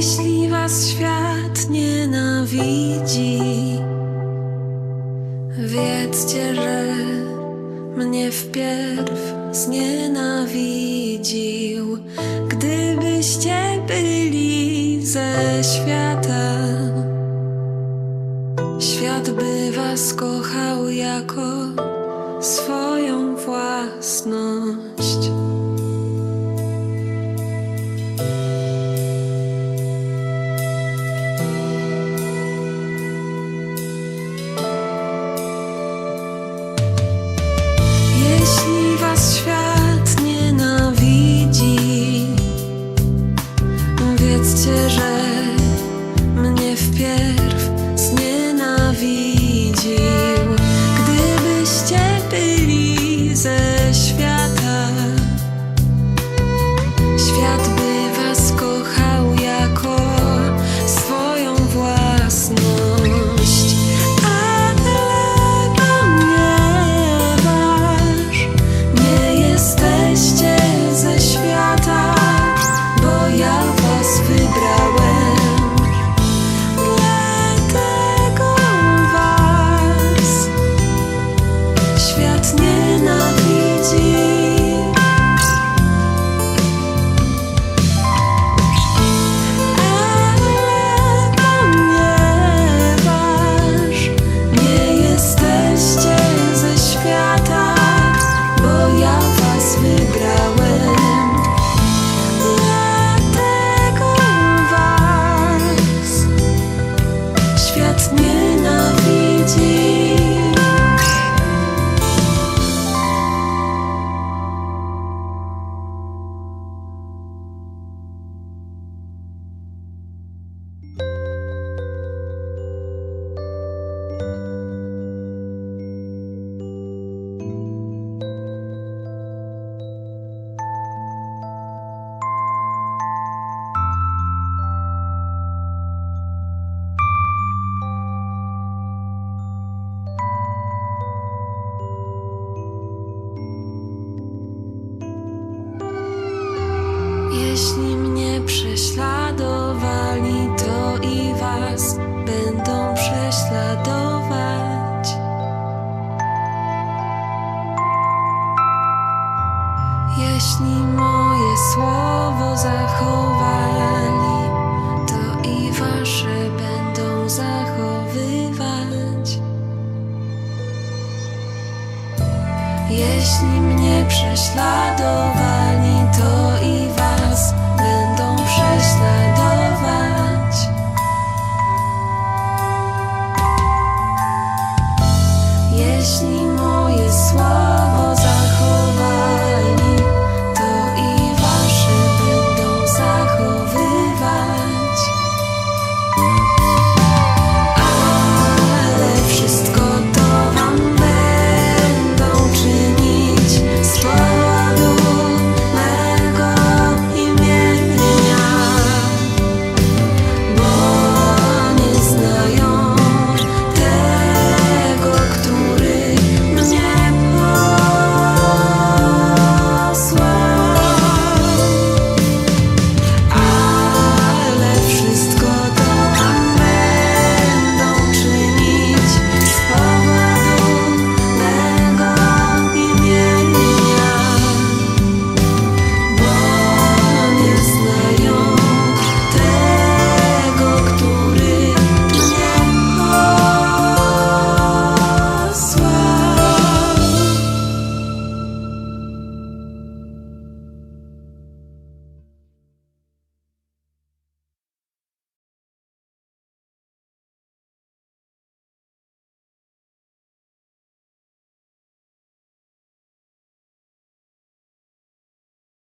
jeśli was świat nienawidzi, wiedzcie, że mnie wpierw znienawidził. Gdybyście byli ze świata, świat by was kochał jako swoją własność. Że mnie wpierw znienawidził. Jeśli mnie prześladowali, to i was będą prześladować. Jeśli moje słowo zachowali, to i wasze będą zachowywać. Jeśli mnie prześladowali, to i promise.